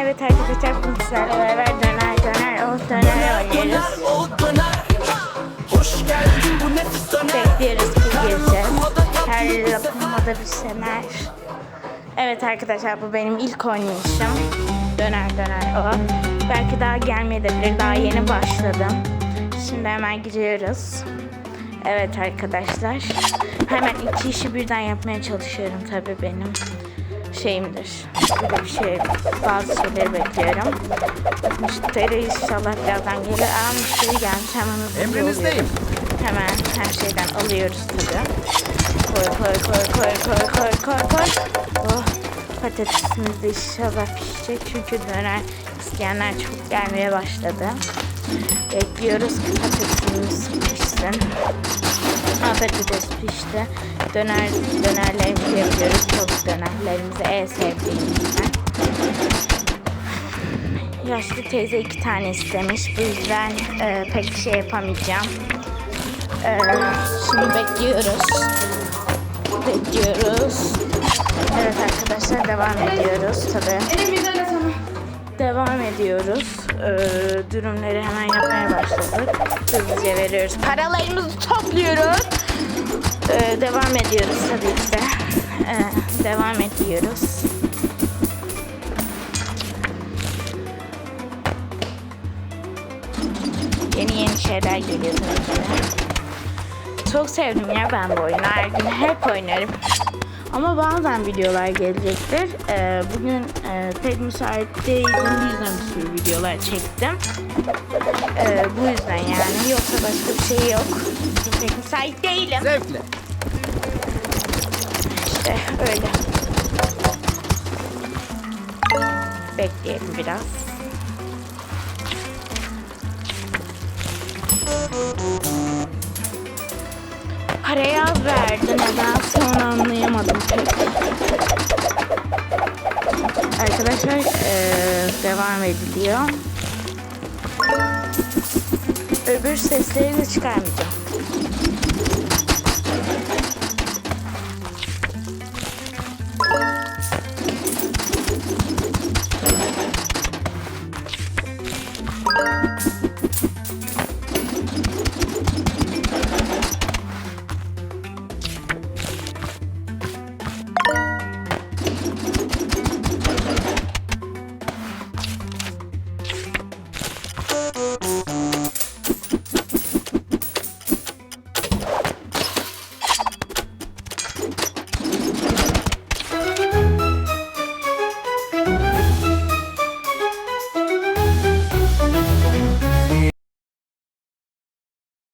Evet arkadaşlar sizlerle beraber döner döner o döner oynuyoruz. Bekliyoruz ki gireceğiz. Her lokmada bir semer. Evet arkadaşlar bu benim ilk oynayışım. Döner döner o. Belki daha gelmeyebilir. Daha yeni başladım. Şimdi hemen giriyoruz. Evet arkadaşlar. Hemen iki işi birden yapmaya çalışıyorum tabii benim şeyimdir. Böyle bir şey, bazı şeyleri bekliyorum. Müşteri inşallah birazdan gelir. Aa müşteri gelmiş hemen hızlı Emrinizdeyim. Hemen her şeyden alıyoruz tabii. Koy koy koy koy koy koy koy koy. Oh, patatesimiz de inşallah pişecek çünkü döner isteyenler çok gelmeye başladı. Bekliyoruz ki patatesimiz pişsin. Ha, patates pişti. Döner, dönerlerimizi yapıyoruz. Tavuk dönerlerimizi en sevdiğimizden. Yaşlı teyze iki tane istemiş. Bu yüzden e, pek bir şey yapamayacağım. E, şimdi bekliyoruz. Bekliyoruz. Evet arkadaşlar devam ediyoruz tabii. Devam ediyoruz. Ee, dürümleri hemen yapmaya başladık. Hızlıca veriyoruz. Paralarımızı topluyoruz. Ee, devam ediyoruz tabii ki de. Ee, devam ediyoruz. Yeni yeni şeyler geliyor tabii ki de. Çok sevdim ya ben bu oyunu. Her gün hep oynarım. Ama bazen videolar gelecektir. Ee, bugün e, pek müsait değildim. Bu yüzden bir sürü videolar çektim. Ee, bu yüzden yani. Yoksa başka bir şey yok. Bugün pek müsait değilim. Zevkle. İşte öyle. Bekleyelim biraz. Parayı az verdi. Nedense onu anlayamadım pek. Arkadaşlar eee, devam ediliyor. Öbür sesleri de çıkarmayacağım.